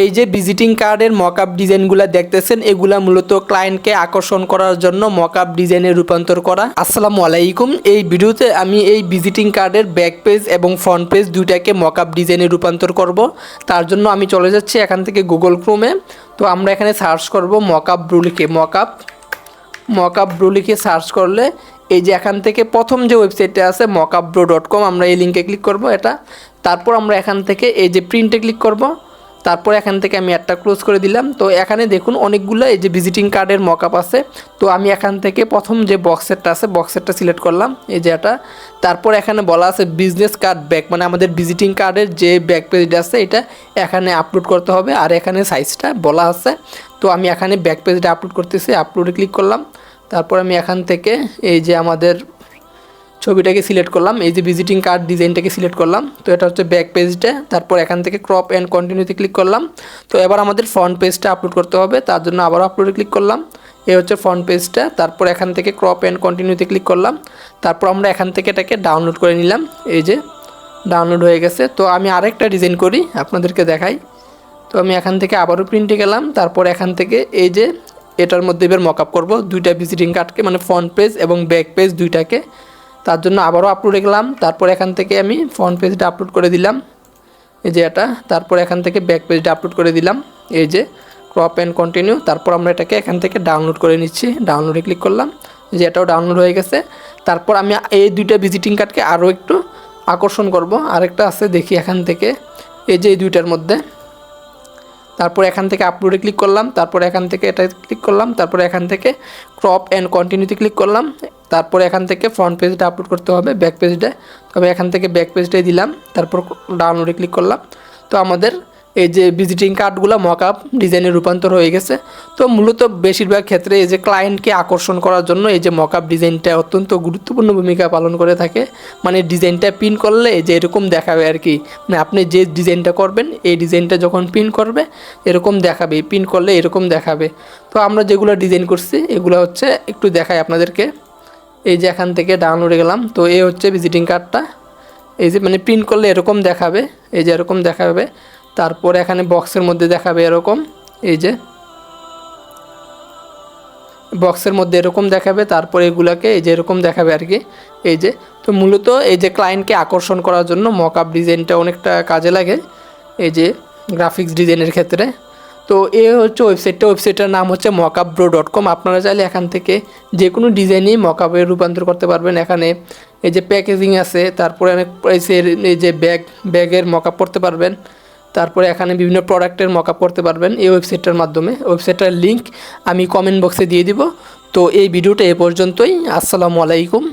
এই যে ভিজিটিং কার্ডের মকআপ ডিজাইনগুলো দেখতেছেন, এগুলা মূলত ক্লায়েন্টকে আকর্ষণ করার জন্য মকআপ ডিজাইনে রূপান্তর করা। আসসালামু আলাইকুম। এই ভিডিওতে আমি এই ভিজিটিং কার্ডের ব্যাক পেজ এবং ফ্রন্ট পেজ দুইটাকে মকআপ ডিজাইনে রূপান্তর করব। তার জন্য আমি চলে যাচ্ছি এখান থেকে গুগল ক্রোমে তো আমরা এখানে সার্চ করব মকআপ ব্রু লিখে মকআপ মকআপ ব্রু লিখে সার্চ করলে এই যে এখান থেকে প্রথম যে ওয়েবসাইটটা আছে মকআপ ব্রো ডট কম আমরা এই লিঙ্কে ক্লিক করব এটা। তারপর আমরা এখান থেকে এই যে প্রিন্টে ক্লিক করব। তারপর এখান থেকে আমি একটা ক্লোজ করে দিলাম। তো এখানে দেখুন অনেকগুলো এই যে ভিজিটিং কার্ডের মকআপ আছে। তো আমি এখান থেকে প্রথম যে বক্সেরটা আছে বক্সেরটা সিলেক্ট করলাম, এই যে এটা। তারপর এখানে বলা আছে বিজনেস কার্ড ব্যাক মানে আমাদের ভিজিটিং কার্ডের যে ব্যাক পেজটা আছে, এটা এখানে আপলোড করতে হবে। আর এখানে সাইজটা বলা আছে। তো আমি এখানে ব্যাক পেজটা আপলোড করতেছি আপলোডে ক্লিক করলাম। তারপর আমি এখান থেকে এই যে আমাদের ছবিটাকে সিলেক্ট করলাম, এই যে ভিজিটিং কার্ড ডিজাইনটাকে সিলেক্ট করলাম। তো এটা হচ্ছে ব্যাক পেজটা তারপর এখান থেকে ক্রপ অ্যান্ড কন্টিনিউতে ক্লিক করলাম। তো এবার আমাদের ফ্রন্ট পেজটা আপলোড করতে হবে, তার জন্য আবার আপলোডে ক্লিক করলাম। এই হচ্ছে ফ্রন্ট পেজটা তারপর এখান থেকে ক্রপ অ্যান্ড কন্টিনিউতে ক্লিক করলাম। তারপর আমরা এখান থেকে এটাকে ডাউনলোড করে নিলাম, এই যে ডাউনলোড হয়ে গেছে। তো আমি আরেকটা ডিজাইন করি, আপনাদেরকে দেখাই। তো আমি এখান থেকে আবারও প্রিন্টে গেলাম, তারপর এখান থেকে এই যে এটার মধ্যে এবার মক আপ করব। দুইটা ভিজিটিং কার্ডকে মানে ফ্রন্ট পেজ এবং ব্যাক পেজ দুইটাকে। তার জন্য আবারও আপলোডে গেলাম তারপর এখান থেকে আমি ফ্রন্ট পেজটা আপলোড করে দিলাম। এই যে এটা। তারপর এখান থেকে ব্যাক পেজটা আপলোড করে দিলাম। এই যে ক্রপ অ্যান্ড কন্টিনিউ তারপর আমরা এটাকে এখান থেকে ডাউনলোড করে নিচ্ছি। ডাউনলোডে ক্লিক করলাম। যে এটাও ডাউনলোড হয়ে গেছে। তারপর আমি এই দুইটা ভিজিটিং কার্ডকে আরও একটু আকর্ষণ করব। আরেকটা আছে দেখি এখান থেকে। এই যে এই দুইটার মধ্যে। তারপর এখান থেকে আপলোডে ক্লিক করলাম, তারপর এখান থেকে এটা ক্লিক করলাম, তারপর এখান থেকে ক্রপ অ্যান্ড কন্টিনিউতে ক্লিক করলাম, তারপর এখান থেকে ফ্রন্ট পেজটা আপলোড করতে হবে ব্যাক পেজটা তবে এখান থেকে ব্যাক পেজটাই দিলাম, তারপর ডাউনলোডে ক্লিক করলাম। তো আমাদের এই যে ভিজিটিং কার্ডগুলো মকআপ ডিজাইনে রূপান্তর হয়ে গেছে। তো মূলত বেশিরভাগ ক্ষেত্রে এই যে ক্লায়েন্টকে আকর্ষণ করার জন্য এই যে মকআপ ডিজাইনটা অত্যন্ত গুরুত্বপূর্ণ ভূমিকা পালন করে থাকে। মানে ডিজাইনটা পিন করলে যে এরকম দেখাবে আর কি। মানে আপনি যে ডিজাইনটা করবেন, এই ডিজাইনটা যখন পিন করবে, এরকম দেখাবে। পিন করলে এরকম দেখাবে। তো আমরা যেগুলো ডিজাইন করছি, এগুলো হচ্ছে একটু দেখাই আপনাদেরকে। এই যে এখান থেকে ডাউনলোডে গেলাম। তো এই হচ্ছে ভিজিটিং কার্ডটা এই যে মানে প্রিন্ট করলে এরকম দেখাবে। এই যে এরকম দেখাবে। তারপর এখানে বক্সের মধ্যে দেখাবে এরকম, এই যে। বক্সের মধ্যে এরকম দেখাবে, তারপর এগুলাকে এই যে এরকম দেখাবে আর কি, এই যে। তো মূলত এই যে ক্লায়েন্টকে আকর্ষণ করার জন্য মকআপ ডিজাইনটা অনেকটা কাজে লাগে, এই যে গ্রাফিক্স ডিজাইনের ক্ষেত্রে। তো এ হচ্ছে ওয়েবসাইটটা ওয়েবসাইটটার নাম হচ্ছে মকআপ ব্রো ডট কম আপনারা চাইলে এখান থেকে যে কোনো ডিজাইনই মকআপে রূপান্তর করতে পারবেন। এখানে এই যে প্যাকেজিং আছে, তারপরে অনেক প্রাইসের এই যে ব্যাগ ব্যাগের মকআপ করতে পারবেন। তারপরে এখানে বিভিন্ন প্রোডাক্টের মক করতে পারবেন এই ওয়েবসাইটটার মাধ্যমে। ওয়েবসাইটটার লিঙ্ক আমি কমেন্ট বক্সে দিয়ে দিব। তো এই ভিডিওটা এ পর্যন্তই। আসসালামু আলাইকুম।